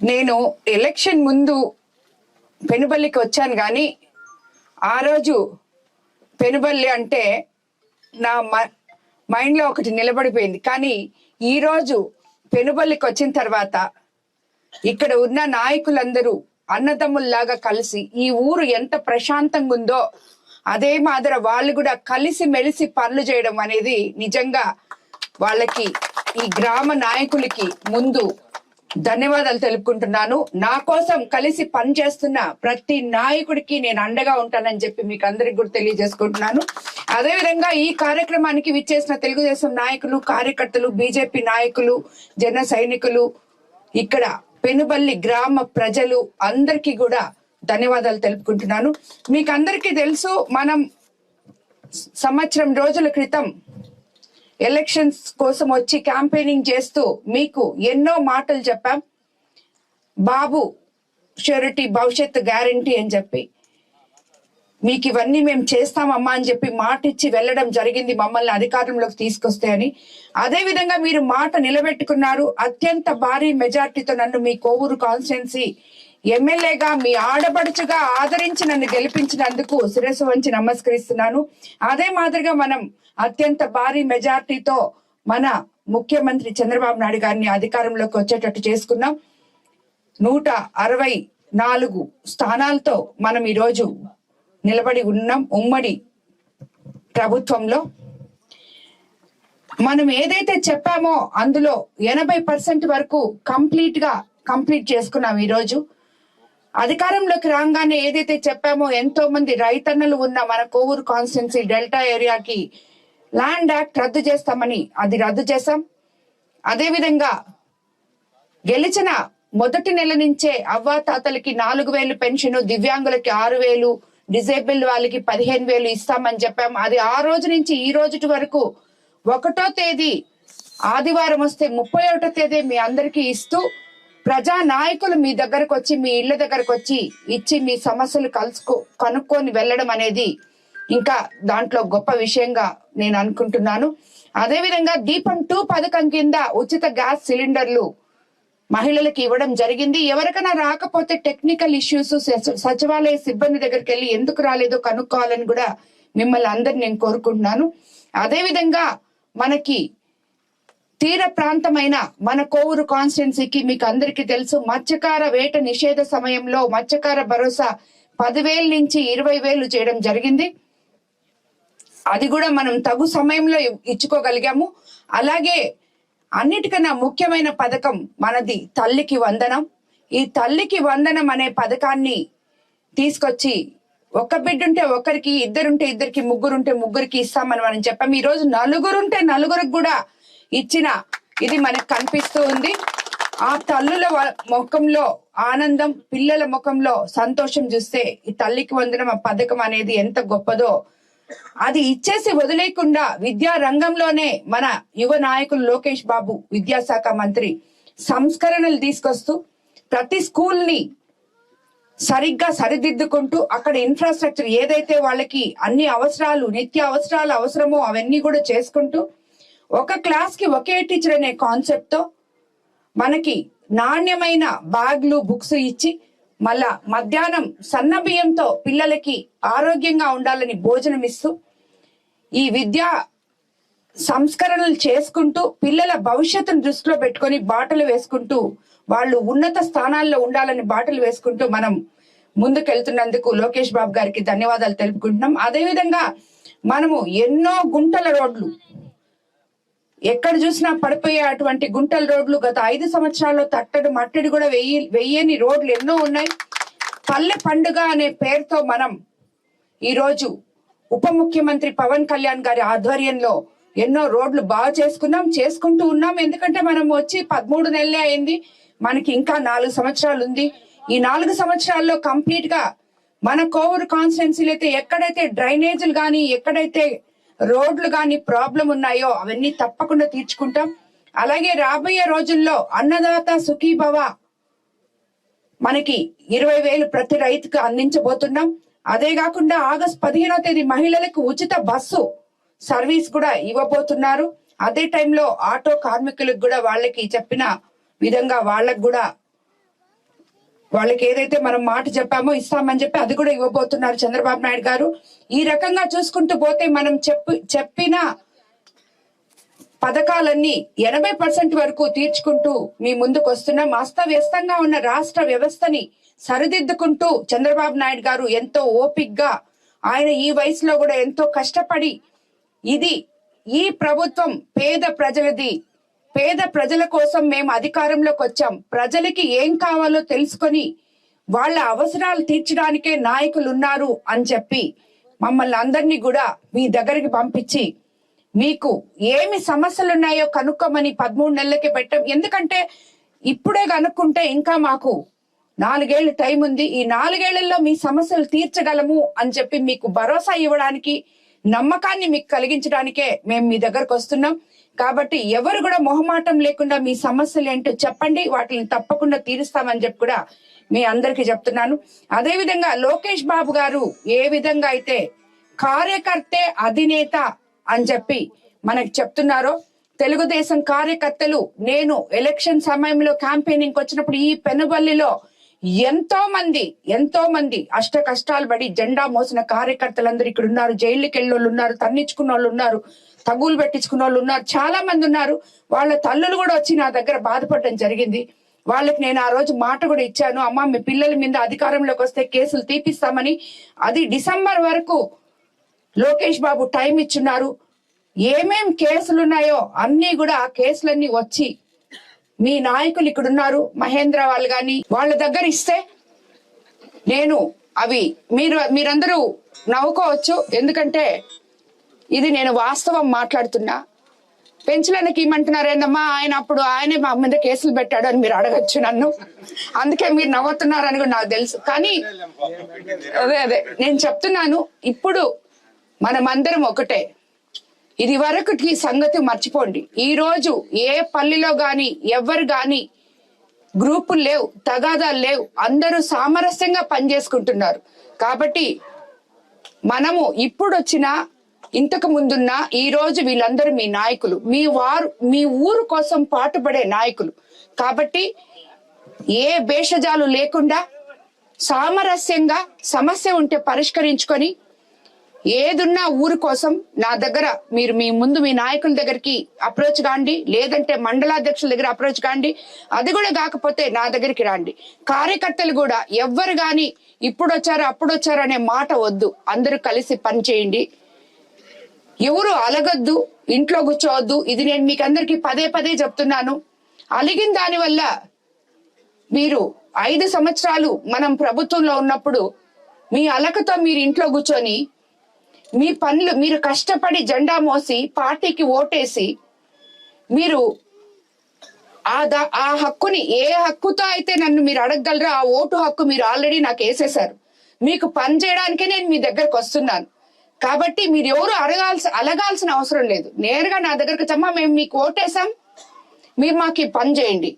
నేను ఎలక్షన్ ముందు పెనుబల్లికి వచ్చాను కానీ ఆ రోజు పెనుబల్లి అంటే నా మ- మైండ్లో ఒకటి నిలబడిపోయింది. కానీ ఈరోజు పెనుబల్లికి వచ్చిన తర్వాత ఇక్కడ ఉన్న నాయకులందరూ అన్నదమ్ముల్లాగా కలిసి ఈ ఊరు ఎంత ప్రశాంతంగా ఉందో అదే మాదిర వాళ్ళు కూడా కలిసి మెలిసి పనులు చేయడం అనేది నిజంగా వాళ్ళకి ఈ గ్రామ నాయకులకి ముందు ధన్యవాదాలు తెలుపుకుంటున్నాను. నా కోసం కలిసి పనిచేస్తున్న ప్రతి నాయకుడికి నేను అండగా ఉంటానని చెప్పి మీకు అందరికి కూడా తెలియజేసుకుంటున్నాను. అదేవిధంగా ఈ కార్యక్రమానికి విచ్చేసిన తెలుగుదేశం నాయకులు కార్యకర్తలు బీజేపీ నాయకులు జన సైనికులు ఇక్కడ పెనుబల్లి గ్రామ ప్రజలు అందరికీ కూడా ధన్యవాదాలు తెలుపుకుంటున్నాను. మీకు అందరికీ తెలుసు మనం సంవత్సరం రోజుల క్రితం ఎలక్షన్స్ కోసం వచ్చి క్యాంపెయినింగ్ చేస్తూ మీకు ఎన్నో మాటలు చెప్పాం. బాబు షూరిటీ భవిష్యత్తు గ్యారంటీ అని చెప్పి. మీకు ఇవన్నీ మేము చేస్తామమ్మా అని చెప్పి మాట ఇచ్చి వెళ్ళడం జరిగింది మమ్మల్ని అధికారంలోకి తీసుకొస్తే అని. అదే విధంగా మీరు మాట నిలబెట్టుకున్నారు. అత్యంత భారీ మెజార్టీతో నన్ను మీ కోవూరు కాన్స్టిట్యున్సీ ఎమ్మెల్యేగా మీ ఆడపడుచుగా ఆదరించి నన్ను గెలిపించినందుకు శిరస్సు వంచి నమస్కరిస్తున్నాను. అదే మాదిరిగా మనం అత్యంత భారీ మెజార్టీతో మన ముఖ్యమంత్రి చంద్రబాబు నాయుడు గారిని అధికారంలోకి వచ్చేటట్టు చేసుకున్నాం. నూట అరవై నాలుగు స్థానాలతో మనం ఈరోజు నిలబడి ఉన్నాం. ఉమ్మడి ప్రభుత్వంలో మనం ఏదైతే చెప్పామో అందులో ఎనభై పర్సెంట్ వరకు కంప్లీట్గా కంప్లీట్ చేసుకున్నాం ఈరోజు. అధికారంలోకి రాగానే ఏదైతే చెప్పామో ఎంతో మంది రైతన్నలు ఉన్న మన కోవూరు కాన్స్టిట్యున్సీ డెల్టా ఏరియాకి ల్యాండ్ యాక్ట్ రద్దు చేస్తామని అది రద్దు చేశాం. అదేవిధంగా గెలిచిన మొదటి నెల నుంచే అవ్వాతాతలకి నాలుగు వేలు పెన్షన్ దివ్యాంగులకి ఆరు వేలు డిజేబుల్ వాళ్ళకి పదిహేను వేలు ఇస్తామని చెప్పాం. అది ఆ రోజు నుంచి ఈ రోజు వరకు ఒకటో తేదీ ఆదివారం వస్తే ముప్పై ఒకటో తేదీ మీ అందరికీ ఇస్తూ ప్రజా నాయకులు మీ దగ్గరకు వచ్చి మీ ఇళ్ళ దగ్గరకు వచ్చి ఇచ్చి మీ సమస్యలు కలుసుకో కనుక్కొని వెళ్ళడం అనేది ఇంకా దాంట్లో గొప్ప విషయంగా నేను అనుకుంటున్నాను. అదేవిధంగా దీపం టూ పథకం కింద ఉచిత గ్యాస్ సిలిండర్లు మహిళలకు ఇవ్వడం జరిగింది. ఎవరికైనా రాకపోతే టెక్నికల్ ఇష్యూస్ సచివాలయ సిబ్బంది దగ్గరికి వెళ్ళి ఎందుకు రాలేదో కనుక్కోవాలని కూడా మిమ్మల్ని అందరు నేను కోరుకుంటున్నాను. అదేవిధంగా మనకి తీర ప్రాంతమైన మన కోవూరు కాన్స్టిట్యున్సీకి మీకు అందరికీ తెలుసు మత్స్యకార వేట నిషేధ సమయంలో మత్స్యకార భరోసా పదివేల నుంచి ఇరవై వేలు చేయడం జరిగింది. అది కూడా మనం తగు సమయంలో ఇచ్చుకోగలిగాము. అలాగే అన్నిటికన్నా ముఖ్యమైన పథకం మనది తల్లికి వందనం. ఈ తల్లికి వందనం అనే పథకాన్ని తీసుకొచ్చి ఒక్క బిడ్డుంటే ఒకరికి ఇద్దరుంటే ఇద్దరికి ముగ్గురుంటే ముగ్గురికి ఇస్తామని మనం చెప్పాం ఈ రోజు నలుగురుంటే నలుగురికి కూడా ఇచ్చిన. ఇది మనకు కనిపిస్తూ ఉంది. ఆ తల్లుల ముఖంలో ఆనందం పిల్లల ముఖంలో సంతోషం చూస్తే ఈ తల్లికి వందనం ఆ పథకం అనేది ఎంత గొప్పదో. అది ఇచ్చేసి వదిలేయకుండా విద్యా రంగంలోనే మన యువ నాయకులు లోకేష్ బాబు విద్యాశాఖ మంత్రి సంస్కరణలు తీసుకొస్తూ ప్రతి స్కూల్ని సరిగ్గా సరిదిద్దుకుంటూ అక్కడ ఇన్ఫ్రాస్ట్రక్చర్ ఏదైతే వాళ్ళకి అన్ని అవసరాలు నిత్య అవసరాలు అవసరమో అవన్నీ కూడా చేసుకుంటూ ఒక క్లాస్కి ఒకే టీచర్ అనే కాన్సెప్ట్తో మనకి నాణ్యమైన బ్యాగ్లు బుక్స్ ఇచ్చి మళ్ళా మధ్యాహ్నం సన్న బియ్యంతో పిల్లలకి ఆరోగ్యంగా ఉండాలని భోజనం ఇస్తూ ఈ విద్యా సంస్కరణలు చేసుకుంటూ పిల్లల భవిష్యత్తును దృష్టిలో పెట్టుకొని బాటలు వేసుకుంటూ వాళ్ళు ఉన్నత స్థానాల్లో ఉండాలని బాటలు వేసుకుంటూ మనం ముందుకెళ్తున్నందుకు లోకేష్ బాబు గారికి ధన్యవాదాలు తెలుపుకుంటున్నాం. అదేవిధంగా మనము ఎన్నో గుంటల రోడ్లు ఎక్కడ చూసినా పడిపోయే అటువంటి గుంటల రోడ్లు గత ఐదు సంవత్సరాల్లో తట్టడు మట్టడి కూడా వెయ్యి వెయ్యని రోడ్లు ఎన్నో ఉన్నాయి. పల్లె పండుగ అనే పేరుతో మనం ఈరోజు ఉప ముఖ్యమంత్రి పవన్ కళ్యాణ్ గారి ఆధ్వర్యంలో ఎన్నో రోడ్లు బాగా చేసుకున్నాం చేసుకుంటూ ఉన్నాం. ఎందుకంటే మనం వచ్చి పదమూడు నెలలే అయింది. మనకి ఇంకా నాలుగు సంవత్సరాలు ఉంది. ఈ నాలుగు సంవత్సరాల్లో కంప్లీట్గా మన కోవూరు కాన్స్టిట్యున్సీలు అయితే ఎక్కడైతే డ్రైనేజీలు కానీ ఎక్కడైతే రోడ్లు కానీ ప్రాబ్లం ఉన్నాయో అవన్నీ తప్పకుండా తీర్చుకుంటాం. అలాగే రాబోయే రోజుల్లో అన్నదాత సుఖీభవ మనకి ఇరవై వేలు ప్రతి రైతుకు అందించబోతున్నాం. అదే కాకుండా ఆగస్ట్ పదిహేనో తేదీ మహిళలకు ఉచిత బస్సు సర్వీస్ కూడా ఇవ్వబోతున్నారు. అదే టైంలో ఆటో కార్మికులకు కూడా వాళ్ళకి చెప్పిన విధంగా వాళ్ళకు కూడా వాళ్ళకి ఏదైతే మనం మాట చెప్పామో ఇస్తామని చెప్పి అది కూడా ఇవ్వబోతున్నారు చంద్రబాబు నాయుడు గారు. ఈ రకంగా చూసుకుంటూ పోతే మనం చెప్పి చెప్పిన పథకాలన్నీ ఎనభై పర్సెంట్ వరకు తీర్చుకుంటూ మీ ముందుకు వస్తున్నాం అస్తవ్యస్తంగా ఉన్న రాష్ట్ర వ్యవస్థని సరిదిద్దుకుంటూ చంద్రబాబు నాయుడు గారు ఎంతో ఓపిగ్గా ఆయన ఈ వయసులో కూడా ఎంతో కష్టపడి ఇది ఈ ప్రభుత్వం పేద ప్రజలది పేద ప్రజల కోసం మేము అధికారంలోకి వచ్చాం. ప్రజలకి ఏం కావాలో తెలుసుకొని వాళ్ళ అవసరాలు తీర్చడానికే నాయకులు ఉన్నారు అని చెప్పి మమ్మల్ని అందరినీ కూడా మీ దగ్గరికి పంపించి మీకు ఏమి సమస్యలు ఉన్నాయో కనుక్కోమని పదమూడు నెలలకి పెట్టాం. ఎందుకంటే ఇప్పుడే కనుక్కుంటే ఇంకా మాకు నాలుగేళ్ళ టైం ఉంది. ఈ నాలుగేళ్ళలో మీ సమస్యలు తీర్చగలము అని చెప్పి మీకు భరోసా ఇవ్వడానికి నమ్మకాన్ని మీకు కలిగించడానికే మేము మీ దగ్గరకు వస్తున్నాం. కాబట్టి ఎవరు కూడా మొహమాటం లేకుండా మీ సమస్యలు ఏంటో చెప్పండి వాటిని తప్పకుండా తీరుస్తామని చెప్పి కూడా మీ అందరికి చెప్తున్నాను. అదే విధంగా లోకేష్ బాబు గారు ఏ విధంగా అయితే కార్యకర్తే అధినేత అని చెప్పి మనకు చెప్తున్నారో తెలుగుదేశం కార్యకర్తలు నేను ఎలక్షన్ సమయంలో క్యాంపెయినింగ్ వచ్చినప్పుడు ఈ పెనుబల్లిలో ఎంతో మంది ఎంతో మంది అష్ట కష్టాలు పడి జెండా మోసిన కార్యకర్తలందరూ ఇక్కడ ఉన్నారు. జైలుకి వెళ్ళోళ్ళు ఉన్నారు తన్నించుకున్న వాళ్ళు ఉన్నారు తగులు పెట్టించుకున్న వాళ్ళు ఉన్నారు చాలా మంది ఉన్నారు. వాళ్ళ తల్లులు కూడా వచ్చి నా దగ్గర బాధపడడం జరిగింది. వాళ్ళకి నేను ఆ రోజు మాట కూడా ఇచ్చాను. అమ్మ మీ పిల్లల మీద అధికారంలోకి వస్తే కేసులు తీపిస్తామని. అది డిసెంబర్ వరకు లోకేష్ బాబు టైం ఇచ్చున్నారు. ఏమేం కేసులు ఉన్నాయో అన్ని కూడా ఆ కేసులన్నీ వచ్చి మీ నాయకులు ఇక్కడ ఉన్నారు మహేంద్ర వాళ్ళు గాని వాళ్ళ దగ్గర ఇస్తే నేను అవి మీరు మీరందరూ నవ్వుకోవచ్చు. ఎందుకంటే ఇది నేను వాస్తవం మాట్లాడుతున్నా. పెంచులకి ఏమంటున్నారేందమ్మా ఆయన అప్పుడు ఆయనే మా మీద కేసులు పెట్టాడు అని మీరు అడగచ్చు నన్ను. అందుకే మీరు నవ్వుతున్నారని కూడా నాకు తెలుసు. కానీ అదే అదే నేను చెప్తున్నాను ఇప్పుడు మనమందరం ఒకటే. ఇది వరకుకి సంగతి మర్చిపోండి. ఈ రోజు ఏ పల్లిలో గాని ఎవరు గాని గ్రూపులు లేవు తగాదాలు లేవు. అందరూ సామరస్యంగా పనిచేసుకుంటున్నారు. కాబట్టి మనము ఇప్పుడు వచ్చిన ఇంతకు ముందున్న ఈ రోజు వీళ్ళందరూ మీ నాయకులు. మీ వారు మీ ఊరు కోసం పాటుపడే నాయకులు. కాబట్టి ఏ భేషజాలు లేకుండా సామరస్యంగా సమస్య ఉంటే పరిష్కరించుకొని ఏదున్నా ఊరు కోసం నా దగ్గర మీరు మీ ముందు మీ నాయకుల దగ్గరికి అప్రోచ్ కాండి లేదంటే మండలాధ్యక్షుల దగ్గర అప్రోచ్ కాండి. అది కూడా కాకపోతే నా దగ్గరికి రండి. కార్యకర్తలు కూడా ఎవ్వరు గాని ఇప్పుడు వచ్చారు అప్పుడు వచ్చారు అనే మాట వద్దు. అందరూ కలిసి పని చేయండి. ఎవరు అలగద్దు ఇంట్లో కూర్చోవద్దు. ఇది నేను మీకు అందరికి పదే పదే చెప్తున్నాను. అలిగిన దాని వల్ల మీరు ఐదు సంవత్సరాలు మనం ప్రభుత్వంలో ఉన్నప్పుడు మీ అలకతో మీరు ఇంట్లో కూర్చొని మీ పనులు మీరు కష్టపడి జెండా మోసి పార్టీకి ఓటేసి మీరు ఆ దా ఆ హక్కుని ఏ హక్కుతో అయితే నన్ను మీరు అడగగలరో ఆ ఓటు హక్కు మీరు ఆల్రెడీ నాకు వేసేశారు. మీకు పని చేయడానికే నేను మీ దగ్గరకు వస్తున్నాను. కాబట్టి మీరు ఎవరు అడగాల్సి అలగాల్సిన అవసరం లేదు. నేరుగా నా దగ్గరకు చమ్మా మేము మీకు ఓటేసాం. మీరు మాకు పని చేయండి.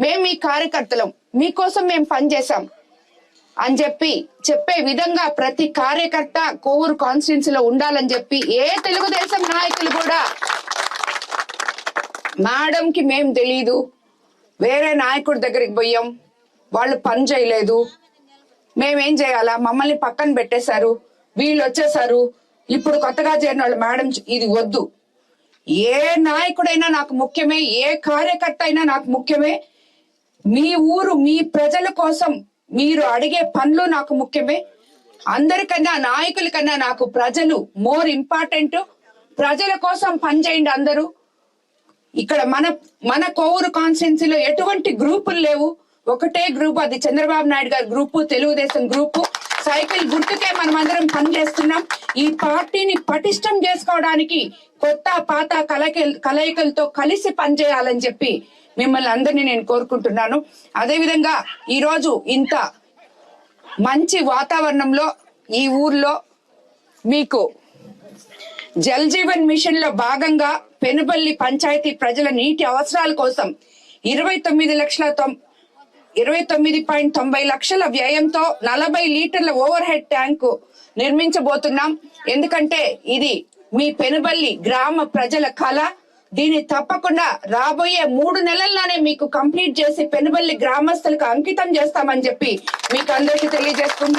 మేము మీ కార్యకర్తలం. మీకోసం మేము పనిచేసాం అని చెప్పి చెప్పే విధంగా ప్రతి కార్యకర్త కోవూరు కాన్స్టిట్యున్సీలో ఉండాలని చెప్పి ఏ తెలుగుదేశం నాయకులు కూడా మేడంకి మేం తెలీదు. వేరే నాయకుడి దగ్గరికి పోయాం. వాళ్ళు పని చేయలేదు. మేమేం చేయాలా? మమ్మల్ని పక్కన పెట్టేశారు. వీళ్ళు వచ్చేసారు ఇప్పుడు కొత్తగా చేరిన వాళ్ళు మేడం ఇది వద్దు. ఏ నాయకుడైనా నాకు ముఖ్యమే. ఏ కార్యకర్త అయినా నాకు ముఖ్యమే. మీ ఊరు మీ ప్రజల కోసం మీరు అడిగే పనులు నాకు ముఖ్యమే. అందరికన్నా నాయకుల కన్నా నాకు ప్రజలు మోర్ ఇంపార్టెంట్. ప్రజల కోసం పనిచేయండి అందరూ. ఇక్కడ మన మన కోవూరు కాన్స్టిట్యున్సీలో ఎటువంటి గ్రూపులు లేవు. ఒకటే గ్రూప్ అది చంద్రబాబు నాయుడు గారి గ్రూపు తెలుగుదేశం గ్రూపు. సైకిల్ గుర్తుకే మనం అందరం పనిచేస్తున్నాం ఈ పార్టీని పటిష్టం చేసుకోవడానికి కొత్త పాత కలయికల కలయికలతో కలిసి పనిచేయాలని చెప్పి మిమ్మల్ని అందరినీ నేను కోరుకుంటున్నాను. అదేవిధంగా ఈరోజు ఇంత మంచి వాతావరణంలో ఈ ఊర్లో మీకు జల్ జీవన్ మిషన్లో భాగంగా పెనుబల్లి పంచాయతీ ప్రజల నీటి అవసరాల కోసం ఇరవై తొమ్మిది లక్షల తొం- ఇరవై తొమ్మిది పాయింట్ తొంభై లక్షల వ్యయంతో నలభై లీటర్ల ఓవర్ హెడ్ ట్యాంకు నిర్మించబోతున్నాం. ఎందుకంటే ఇది మీ పెనుబల్లి గ్రామ ప్రజల కళ. దీన్ని తప్పకుండా రాబోయే మూడు నెలల్లోనే మీకు కంప్లీట్ చేసి పెనుబల్లి గ్రామస్తులకు అంకితం చేస్తామని చెప్పి మీకు అందరికీ తెలియజేసుకుంటున్నాం.